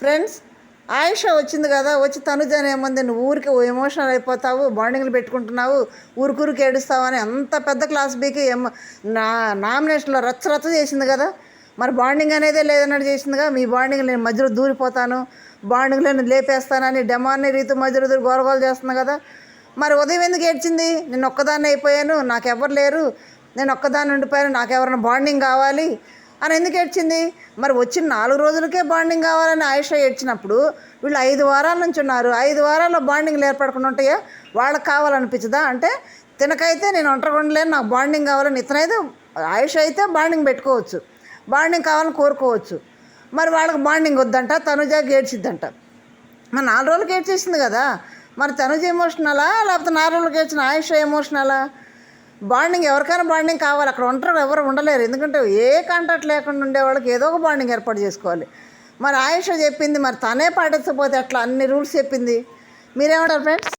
Friends Ayusha వచ్చింది కదా వచ్చి తనుజాని ఏముంది నువ్వు ఊరికి ఎమోషనల్ అయిపోతావు బాండింగ్లు పెట్టుకుంటున్నావు ఊరికూరికి ఏడుస్తావు అని అంత పెద్ద క్లాస్ బీకి నా నామినేషన్లో రచ్చ రచ్చ చేసింది కదా. మరి బాండింగ్ అనేదే లేదన్నట్టు చేసిందిగా మీ బాండింగ్ నేను మధ్యలో దూరిపోతాను బాండింగ్లో నేను లేపేస్తానని డెమాన్ని రీతు మధ్యలో దూరి గోరగోలు చేస్తుంది కదా. మరి ఉదయం ఎందుకు ఏడ్చింది? నేను ఒక్కదాన్ని అయిపోయాను నాకెవ్వరు లేరు నేను ఒక్కదాన్ని ఉండిపోయాను నాకెవరైనా బాండింగ్ కావాలి అని ఎందుకు ఏడ్చింది? మరి వచ్చిన నాలుగు రోజులకే బాండింగ్ కావాలని ఆయుష ఏడ్చినప్పుడు వీళ్ళు ఐదు వారాల నుంచి ఉన్నారు. ఐదు వారాల్లో బాండింగ్లు ఏర్పడకుండా ఉంటాయా వాళ్ళకి కావాలనిపించదా? అంటే తినకైతే నేను ఒంటరిగా ఉండలేను నాకు బాండింగ్ కావాలని ఇతనైతే ఆయుష అయితే బాండింగ్ పెట్టుకోవచ్చు. బాండింగ్ కావాలని కోరుకోవచ్చు. మరి వాళ్ళకి బాండింగ్ వద్దంట తనుజా ఏడ్చిద్దంట. మరి నాలుగు రోజులకి ఏడ్చేసింది కదా? మరి తనుజ ఎమోషనలా లేకపోతే నాలుగు రోజులకి ఏడ్చిన ఆయుష ఎమోషనలా బాండింగ్ ఎవరికైనా బాండింగ్ కావాలి. అక్కడ ఉంటారు ఎవరు ఉండలేరు. ఎందుకంటే ఏ కాంటాక్ట్ లేకుండా ఉండే వాళ్ళకి ఏదో ఒక బాండింగ్ ఏర్పాటు చేసుకోవాలి. మరి ఆయుష చెప్పింది మరి తనే పాటించకపోతే అట్లా అన్ని రూల్స్ చెప్పింది. మీరేమంటారు ఫ్రెండ్స్?